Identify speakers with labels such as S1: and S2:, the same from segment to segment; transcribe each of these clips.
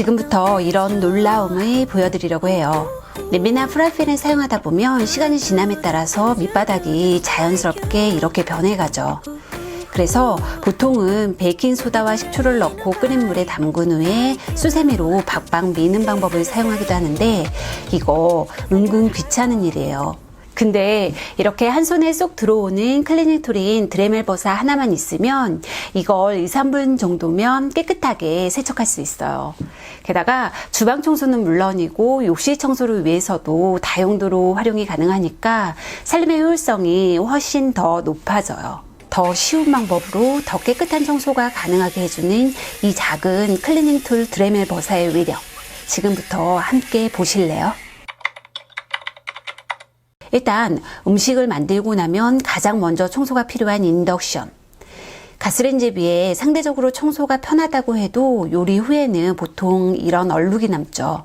S1: 지금부터 이런 놀라움을 보여드리려고 해요. 냄비나 프라이팬을 사용하다 보면 시간이 지남에 따라서 밑바닥이 자연스럽게 이렇게 변해가죠. 그래서 보통은 베이킹소다와 식초를 넣고 끓인 물에 담근 후에 수세미로 박박 미는 방법을 사용하기도 하는데 이거 은근 귀찮은 일이에요. 근데 이렇게 한 손에 쏙 들어오는 클리닝 툴인 드레멜 버사 하나만 있으면 이걸 2, 3분 정도면 깨끗하게 세척할 수 있어요. 게다가 주방 청소는 물론이고 욕실 청소를 위해서도 다용도로 활용이 가능하니까 삶의 효율성이 훨씬 더 높아져요. 더 쉬운 방법으로 더 깨끗한 청소가 가능하게 해주는 이 작은 클리닝 툴 드레멜 버사의 위력. 지금부터 함께 보실래요? 일단 음식을 만들고 나면 가장 먼저 청소가 필요한 인덕션. 가스레인지에 비해 상대적으로 청소가 편하다고 해도 요리 후에는 보통 이런 얼룩이 남죠.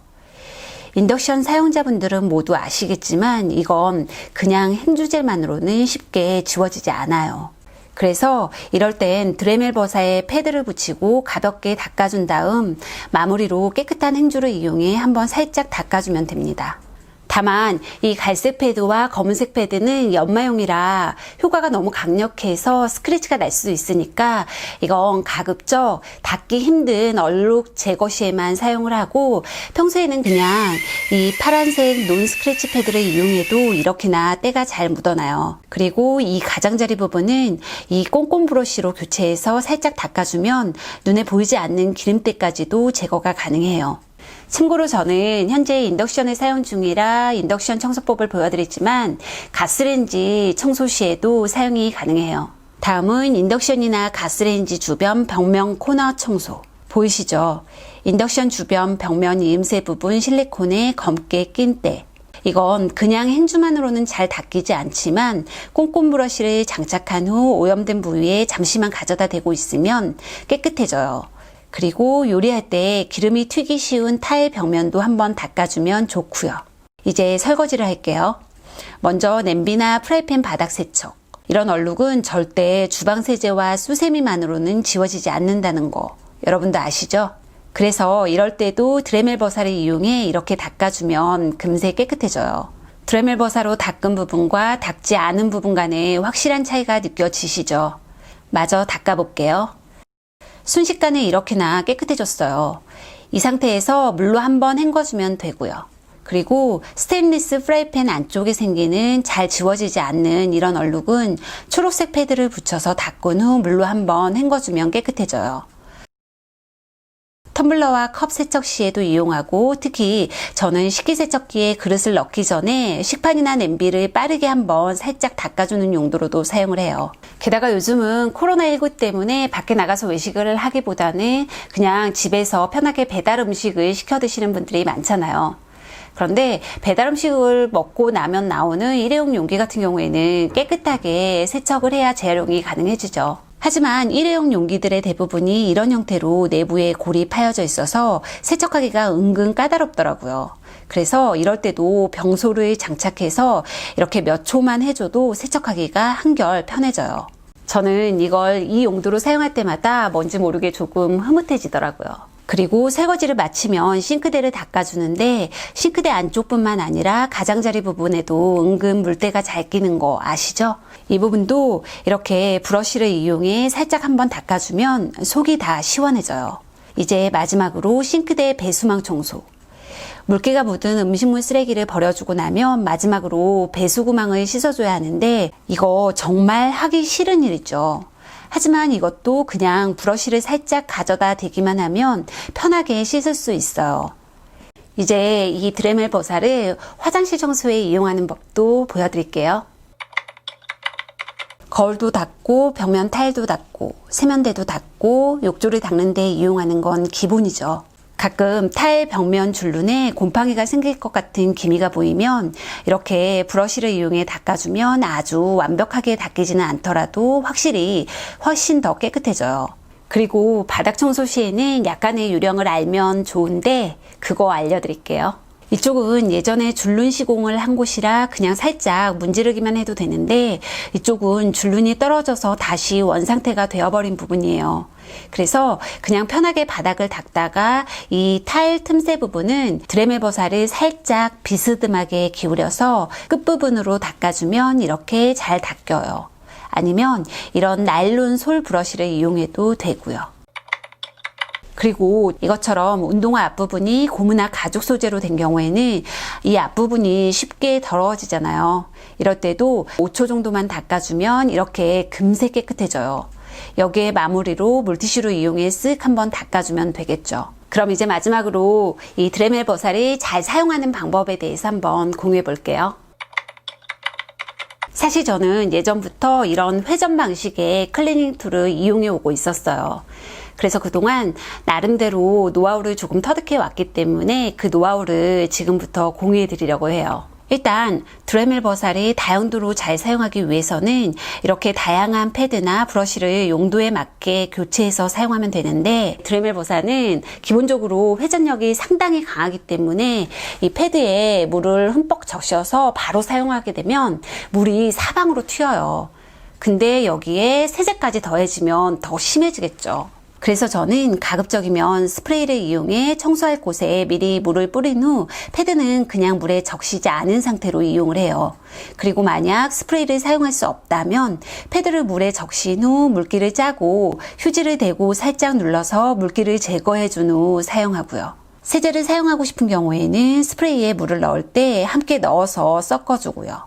S1: 인덕션 사용자분들은 모두 아시겠지만 이건 그냥 행주젤만으로는 쉽게 지워지지 않아요. 그래서 이럴 땐 드레멜 버사에 패드를 붙이고 가볍게 닦아준 다음 마무리로 깨끗한 행주를 이용해 한번 살짝 닦아주면 됩니다. 다만 이 갈색 패드와 검은색 패드는 연마용이라 효과가 너무 강력해서 스크래치가 날 수도 있으니까 이건 가급적 닦기 힘든 얼룩 제거 시에만 사용을 하고 평소에는 그냥 이 파란색 논 스크래치 패드를 이용해도 이렇게나 때가 잘 묻어나요. 그리고 이 가장자리 부분은 이 꼼꼼 브러쉬로 교체해서 살짝 닦아주면 눈에 보이지 않는 기름때까지도 제거가 가능해요. 참고로 저는 현재 인덕션을 사용 중이라 인덕션 청소법을 보여드리지만 가스레인지 청소 시에도 사용이 가능해요. 다음은 인덕션이나 가스레인지 주변 벽면 코너 청소. 보이시죠? 인덕션 주변 벽면 이음새 부분 실리콘에 검게 낀 때. 이건 그냥 행주만으로는 잘 닦이지 않지만 꼼꼼 브러쉬를 장착한 후 오염된 부위에 잠시만 가져다 대고 있으면 깨끗해져요. 그리고 요리할 때 기름이 튀기 쉬운 타일 벽면도 한번 닦아주면 좋고요. 이제 설거지를 할게요. 먼저 냄비나 프라이팬 바닥 세척. 이런 얼룩은 절대 주방 세제와 수세미만으로는 지워지지 않는다는 거 여러분도 아시죠? 그래서 이럴 때도 드레멜 버사를 이용해 이렇게 닦아주면 금세 깨끗해져요. 드레멜 버사로 닦은 부분과 닦지 않은 부분 간에 확실한 차이가 느껴지시죠? 마저 닦아볼게요. 순식간에 이렇게나 깨끗해졌어요. 이 상태에서 물로 한번 헹궈주면 되고요. 그리고 스테인리스 프라이팬 안쪽에 생기는 잘 지워지지 않는 이런 얼룩은 초록색 패드를 붙여서 닦은 후 물로 한번 헹궈주면 깨끗해져요. 텀블러와 컵 세척 시에도 이용하고 특히 저는 식기세척기에 그릇을 넣기 전에 식판이나 냄비를 빠르게 한번 살짝 닦아주는 용도로도 사용을 해요. 게다가 요즘은 코로나19 때문에 밖에 나가서 외식을 하기보다는 그냥 집에서 편하게 배달 음식을 시켜 드시는 분들이 많잖아요. 그런데 배달 음식을 먹고 나면 나오는 일회용 용기 같은 경우에는 깨끗하게 세척을 해야 재활용이 가능해지죠. 하지만 일회용 용기들의 대부분이 이런 형태로 내부에 골이 파여져 있어서 세척하기가 은근 까다롭더라고요. 그래서 이럴 때도 병소를 장착해서 이렇게 몇 초만 해줘도 세척하기가 한결 편해져요. 저는 이걸 이 용도로 사용할 때마다 뭔지 모르게 조금 흐뭇해지더라고요. 그리고 설거지를 마치면 싱크대를 닦아주는데 싱크대 안쪽뿐만 아니라 가장자리 부분에도 은근 물때가 잘 끼는 거 아시죠? 이 부분도 이렇게 브러쉬를 이용해 살짝 한번 닦아주면 속이 다 시원해져요. 이제 마지막으로 싱크대 배수망 청소. 물기가 묻은 음식물 쓰레기를 버려주고 나면 마지막으로 배수구망을 씻어줘야 하는데 이거 정말 하기 싫은 일이죠. 하지만 이것도 그냥 브러쉬를 살짝 가져다 대기만 하면 편하게 씻을 수 있어요. 이제 이 드레멜 버사를 화장실 청소에 이용하는 법도 보여드릴게요. 거울도 닦고 벽면 타일도 닦고 세면대도 닦고 욕조를 닦는 데 이용하는 건 기본이죠. 가끔 타일 벽면 줄눈에 곰팡이가 생길 것 같은 기미가 보이면 이렇게 브러쉬를 이용해 닦아주면 아주 완벽하게 닦이지는 않더라도 확실히 훨씬 더 깨끗해져요. 그리고 바닥 청소 시에는 약간의 요령을 알면 좋은데 그거 알려드릴게요. 이쪽은 예전에 줄눈 시공을 한 곳이라 그냥 살짝 문지르기만 해도 되는데 이쪽은 줄눈이 떨어져서 다시 원상태가 되어버린 부분이에요. 그래서 그냥 편하게 바닥을 닦다가 이 타일 틈새 부분은 드레멜 버사를 살짝 비스듬하게 기울여서 끝부분으로 닦아주면 이렇게 잘 닦여요. 아니면 이런 나일론 솔 브러쉬를 이용해도 되고요. 그리고 이것처럼 운동화 앞부분이 고무나 가죽 소재로 된 경우에는 이 앞부분이 쉽게 더러워지잖아요. 이럴 때도 5초 정도만 닦아주면 이렇게 금세 깨끗해져요. 여기에 마무리로 물티슈로 이용해 쓱 한번 닦아주면 되겠죠. 그럼 이제 마지막으로 이 드레멜 버사를 잘 사용하는 방법에 대해서 한번 공유해 볼게요. 사실 저는 예전부터 이런 회전 방식의 클리닝 툴을 이용해 오고 있었어요. 그래서 그동안 나름대로 노하우를 조금 터득해 왔기 때문에 그 노하우를 지금부터 공유해 드리려고 해요. 일단 드레멜 버사를 다용도로 잘 사용하기 위해서는 이렇게 다양한 패드나 브러쉬를 용도에 맞게 교체해서 사용하면 되는데 드레멜 버사는 기본적으로 회전력이 상당히 강하기 때문에 이 패드에 물을 흠뻑 적셔서 바로 사용하게 되면 물이 사방으로 튀어요. 근데 여기에 세제까지 더해지면 더 심해지겠죠. 그래서 저는 가급적이면 스프레이를 이용해 청소할 곳에 미리 물을 뿌린 후 패드는 그냥 물에 적시지 않은 상태로 이용을 해요. 그리고 만약 스프레이를 사용할 수 없다면 패드를 물에 적신 후 물기를 짜고 휴지를 대고 살짝 눌러서 물기를 제거해 준 후 사용하고요. 세제를 사용하고 싶은 경우에는 스프레이에 물을 넣을 때 함께 넣어서 섞어주고요.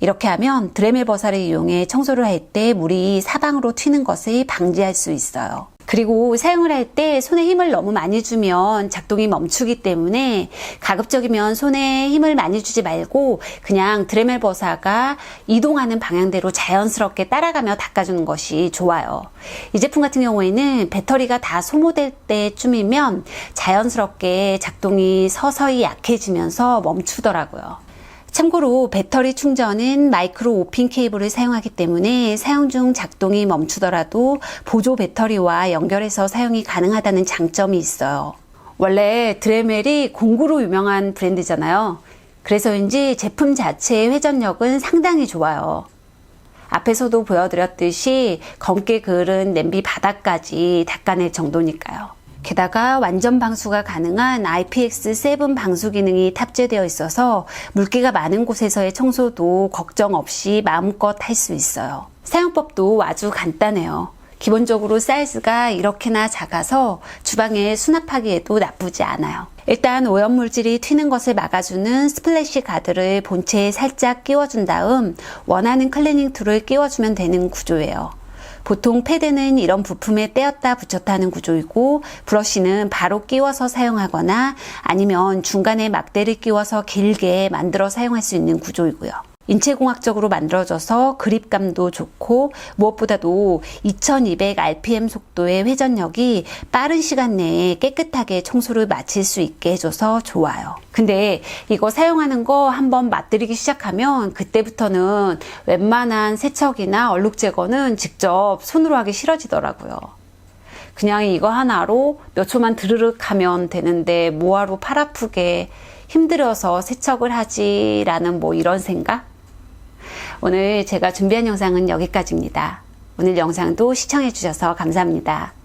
S1: 이렇게 하면 드레멜 버사를 이용해 청소를 할 때 물이 사방으로 튀는 것을 방지할 수 있어요. 그리고 사용을 할 때 손에 힘을 너무 많이 주면 작동이 멈추기 때문에 가급적이면 손에 힘을 많이 주지 말고 그냥 드레멜 버사가 이동하는 방향대로 자연스럽게 따라가며 닦아주는 것이 좋아요. 이 제품 같은 경우에는 배터리가 다 소모될 때쯤이면 자연스럽게 작동이 서서히 약해지면서 멈추더라고요. 참고로 배터리 충전은 마이크로 오핀 케이블을 사용하기 때문에 사용 중 작동이 멈추더라도 보조 배터리와 연결해서 사용이 가능하다는 장점이 있어요. 원래 드레멜이 공구로 유명한 브랜드잖아요. 그래서인지 제품 자체의 회전력은 상당히 좋아요. 앞에서도 보여드렸듯이 검게 그을은 냄비 바닥까지 닦아낼 정도니까요. 게다가 완전 방수가 가능한 IPX7 방수 기능이 탑재되어 있어서 물기가 많은 곳에서의 청소도 걱정 없이 마음껏 할 수 있어요. 사용법도 아주 간단해요. 기본적으로 사이즈가 이렇게나 작아서 주방에 수납하기에도 나쁘지 않아요. 일단 오염 물질이 튀는 것을 막아주는 스플래시 가드를 본체에 살짝 끼워준 다음 원하는 클리닝 툴을 끼워주면 되는 구조예요. 보통 패드는 이런 부품에 떼었다 붙였다 하는 구조이고 브러쉬는 바로 끼워서 사용하거나 아니면 중간에 막대를 끼워서 길게 만들어 사용할 수 있는 구조이고요. 인체공학적으로 만들어져서 그립감도 좋고 무엇보다도 2200rpm 속도의 회전력이 빠른 시간 내에 깨끗하게 청소를 마칠 수 있게 해줘서 좋아요. 근데 이거 사용하는 거 한번 맛들이기 시작하면 그때부터는 웬만한 세척이나 얼룩 제거는 직접 손으로 하기 싫어지더라고요. 그냥 이거 하나로 몇 초만 드르륵 하면 되는데 뭐하러 팔 아프게 힘들어서 세척을 하지라는 뭐 이런 생각? 오늘 제가 준비한 영상은 여기까지입니다. 오늘 영상도 시청해 주셔서 감사합니다.